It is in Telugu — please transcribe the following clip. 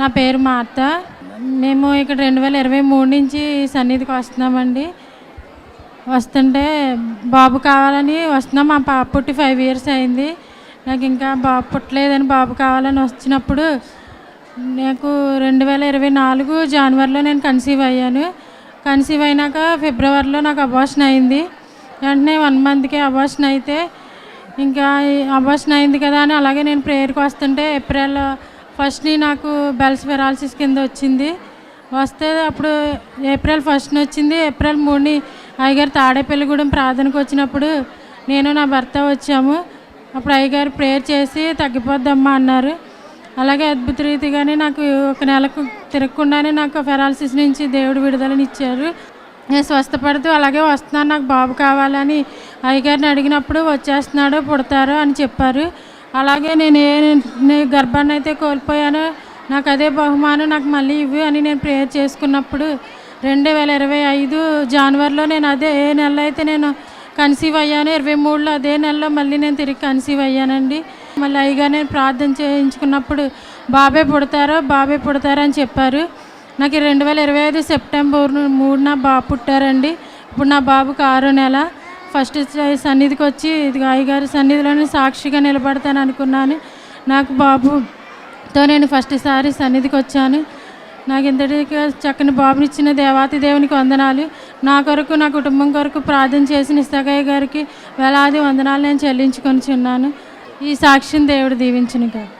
నా పేరు మార్త. మేము ఇక్కడ రెండు వేల ఇరవై మూడు నుంచి సన్నిధికి వస్తున్నామండి. వస్తుంటే బాబు కావాలని వస్తున్నాం. మా పాప పుట్టి ఫైవ్ ఇయర్స్ అయింది. నాకు ఇంకా బాబు పుట్టలేదని బాబు కావాలని వచ్చినప్పుడు నాకు రెండు వేల ఇరవై నాలుగు జనవరిలో నేను కన్సీవ్ అయ్యాను. కన్సీవ్ అయినాక ఫిబ్రవరిలో నాకు అబార్షన్ అయింది. వెంటనే వన్ మంత్కి అబార్షన్ అయితే ఇంకా అబార్షన్ అయింది కదా అని అలాగే నేను ప్రేయర్కి వస్తుంటే ఏప్రిల్ ఫస్ట్ని నాకు బెల్స్ పెరాలసిస్ కింద వచ్చింది. వస్తే అప్పుడు ఏప్రిల్ ఫస్ట్ని వచ్చింది. ఏప్రిల్ మూడుని అయ్యగారు తాడేపల్లిగూడెం ప్రార్థనకు వచ్చినప్పుడు నేను నా భర్త వచ్చాము. అప్పుడు అయ్యగారు ప్రేయర్ చేసి తగ్గిపోద్దమ్మా అన్నారు. అలాగే అద్భుత రీతిగానే నాకు ఒక నెలకు తిరగకుండానే నాకు ఫెరాలసిస్ నుంచి దేవుడు విడుదలనిచ్చారు నేను స్వస్థపడుతూ అలాగే వస్తున్నాను నాకు బాబు కావాలని అయ్యగారిని అడిగినప్పుడు వచ్చేస్తున్నాడు పుడతారు అని చెప్పారు. అలాగే నేను ఏ నేను గర్భాన్ని అయితే కోల్పోయానో నాకు అదే బహుమానం నాకు మళ్ళీ ఇవ్వు అని నేను ప్రేయర్ చేసుకున్నప్పుడు రెండు వేల ఇరవై ఐదు జనవరిలో నేను అదే ఏ నెలలో అయితే నేను కన్సీవ్ అయ్యాను ఇరవై మూడులో అదే నెలలో మళ్ళీ నేను తిరిగి కన్సీవ్ అయ్యానండి. మళ్ళీ అయ్యగా నేను ప్రార్థన చేయించుకున్నప్పుడు బాబే పుడతారో బాబే పుడతారో అని చెప్పారు. నాకు రెండు వేల ఇరవై ఐదు సెప్టెంబర్ మూడున బాబు పుట్టారండి. ఇప్పుడు నా బాబుకి ఆరో నెల. ఫస్ట్ సన్నిధికి వచ్చి ఇది అయ్యగారి సన్నిధిలోనే సాక్షిగా నిలబడతాను అనుకున్నాను. నాకు బాబుతో నేను ఫస్ట్ సారి సన్నిధికి వచ్చాను. నాకు ఇంతటిగా చక్కని బాబునిచ్చిన దేవాతి దేవునికి వందనాలు. నా కొరకు నా కుటుంబం కొరకు ప్రార్థన చేసిన ఇస్తాగయ్య గారికి వేలాది వందనాలు నేను చెల్లించుకొని చిన్నాను ఈ సాక్ష్యం దేవుడు దీవించిన కాదు